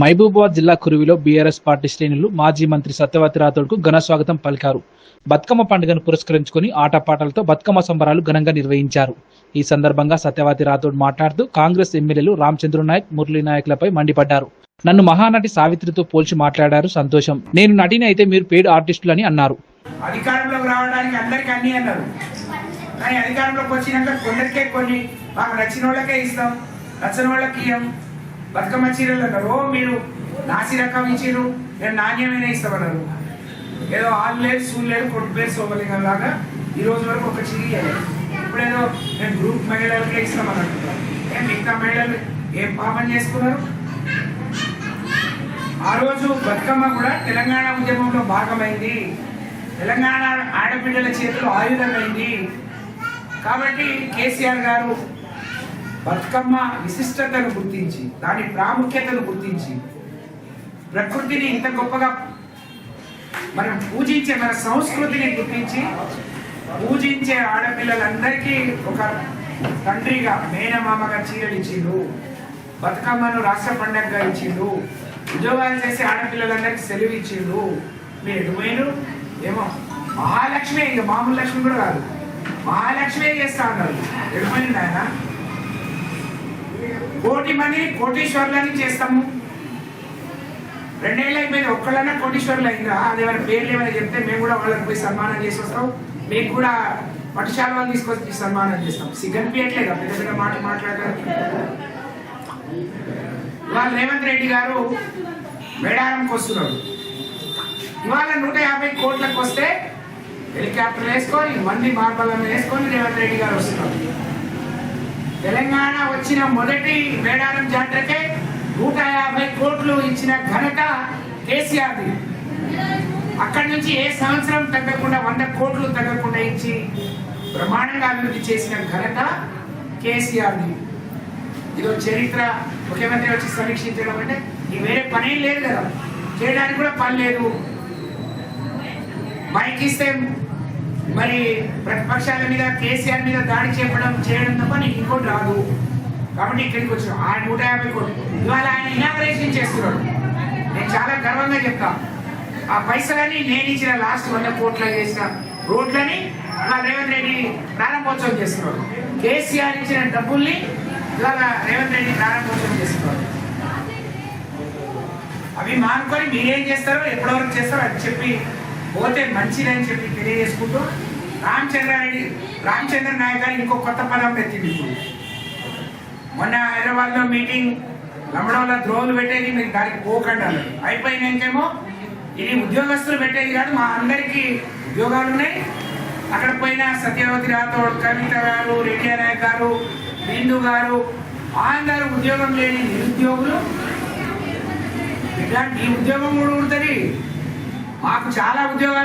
మహబూబాబాద్ జిల్లా కురువిలో BRS party శ్రేణులు మాజీ మంత్రి సత్యవతి రాథోడ్కు ఘన స్వాగతం పలికారు. బతుకమ్మ పండుగను పురస్కరించుకుని ఆటపాటలతో బతుకమ్మ సంబరాలు ఘనంగా నిర్వహించారు. ఈ సందర్భంగా సత్యవతి రాథోడ్ మాట్లాడుతూ కాంగ్రెస్ ఎమ్మెల్యేలు రామచంద్ర నాయక్ మురళీ నాయక్లపై మండిపడ్డారు. నన్ను మహానటి సావిత్రితో పోల్చి మాట్లాడారు సంతోషం. నేను నటిని అయితే మీరు పేడ్ అని అన్నారు. అధికారంలోకి రావడానికి అందరికీ అన్ని అన్నారు. కానీ అధికారంలోకి వచ్చినాక కొందరికే కొన్ని మాకు నచ్చిన వాళ్ళకే ఇస్తాం నచ్చిన వాళ్ళకి ఇయ్యం. బతుకమ్మ చీరలు అన్నారు ఓ మీరు నాసి రకం ఇచ్చిరు నేను నాణ్యమైన ఇస్తామన్నారు. ఏదో ఆలు లేదు సూలు లేదు కొట్టు పేరు సోమలింగం లాగా ఈ రోజు వరకు ఒక చీర ఇయ్యలేదు. ఇప్పుడు ఏదో నేను గ్రూప్ మహిళలకే ఇస్తామన్నట్టు ఏం మిగతా మహిళలు ఏం పాపం చేసుకున్నారు? ఆ రోజు బతుకమ్మ కూడా తెలంగాణ ఉద్యమంలో భాగమైంది. తెలంగాణ ఆడబిడ్డల చేతిలో ఆయుధమైంది. కాబట్టి కేసీఆర్ గారు బతుకమ్మ విశిష్టతను గుర్తించి దాని ప్రాముఖ్యతను గుర్తించి ప్రకృతిని ఇంత గొప్పగా మనం పూజించే మన సంస్కృతిని గుర్తించి పూజించే ఆడపిల్లలందరికీ ఒక తండ్రిగా మేనమామగా చీరలు ఇచ్చిండు బతుకమ్మను రాష్ట్ర పండగగా ఇచ్చిండు ఉద్యోగాలు చేసే ఆడపిల్లలందరికీ సెలవు ఇచ్చిండు. మీరు ఎటుపోయినారు ఏమో మహాలక్ష్మి ఇంకా మామూలు లక్ష్మి కూడా కాదు. మహాలక్ష్మి చేస్తా ఉన్నారు. ఎటుపోయింది కోటి మంది కోటీశ్వర్లని చేస్తాము. రెండేళ్ళు అయిపోయింది ఒక్కళ్ళన్నా కోటీశ్వర్లు అయిందా? అది ఎవరి పేర్లు ఏమైనా చెప్తే మేము కూడా వాళ్ళకి పోయి సన్మానం చేసి వస్తాం. మీకు కూడా పట్టుశాల తీసుకొచ్చి సన్మానం చేస్తాం. సిగ్గనిపించట్లేదా పెద్ద పెద్ద మాట మాట్లాడారు ఇవాళ రేవంత్ రెడ్డి గారు మేడారంకి వస్తున్నారు ఇవాళ నూట యాభై కోట్లకు వస్తే హెలికాప్టర్ వేసుకొని మంది మార్బల్ వేసుకొని రేవంత్ రెడ్డి గారు వస్తున్నారు. తెలంగాణ వచ్చిన మొదటి మేడారం జాతరకే నూట యాభై కోట్లు ఇచ్చిన ఘనత కేసీఆర్ది అక్కడి నుంచి ఏ సంవత్సరం తగ్గకుండా వంద కోట్లు తగ్గకుండా ఇచ్చి బ్రహ్మాండంగా అభివృద్ధి చేసిన ఘనత కేసీఆర్ది ఇదో చరిత్ర ముఖ్యమంత్రి వచ్చి సమీక్షించడం అంటే ఈ వేరే పని లేదు కదా చేయడానికి కూడా పని లేదు. బైక్ ఇస్తే మరి ప్రతిపక్షాల మీద కేసీఆర్ మీద దాడి చేయడం చేయడం తప్ప నీకు ఇంకోటి రాదు. కాబట్టి ఇక్కడికి వచ్చిన. ఆ నూట యాభై కోట్లు. ఇవాళ ఆయన ఇనాగరేషన్ చేస్తున్నాడు. నేను చాలా గర్వంగా చెప్తా. ఆ పైసలని నేను ఇచ్చిన లాస్ట్ వంద కోట్ల చేసిన రోడ్లని ఇలా రేవంత్ రెడ్డి ప్రారంభోత్సవం చేస్తున్నాడు. కేసీఆర్ ఇచ్చిన డబ్బుల్ని ఇవాళ రేవంత్ రెడ్డి ప్రారంభోత్సవం చేస్తున్నాడు. అవి మానుకొని మీరేం చేస్తారో ఎప్పటివరకు చేస్తారో అది చెప్పి పోతే మంచిదని చెప్పి తెలియజేసుకుంటూ రామచంద్రారెడ్డి రామచంద్ర నాయక్ ఇంకో కొత్త పదం పెట్టింది ఇప్పుడు. మొన్న హైదరాబాద్లో మీటింగ్ రమణంలో ద్రోవులు పెట్టేది మీరు దానికి పోకండి అన్నారు. అయిపోయినాకేమో ఇది ఉద్యోగస్తులు పెట్టేది కాదు మా అందరికీ ఉద్యోగాలు ఉన్నాయి. అక్కడ పోయిన సత్యవతి రాథోడ్ కవిత గారు రెడ్డి నాయక్ గారు బిందు గారు అందరూ ఉద్యోగం లేని నిరుద్యోగులు. ఇట్లాంటి ఈ ఉద్యోగం కూడా ఉంటుంది. మాకు చాలా ఉద్యోగాలు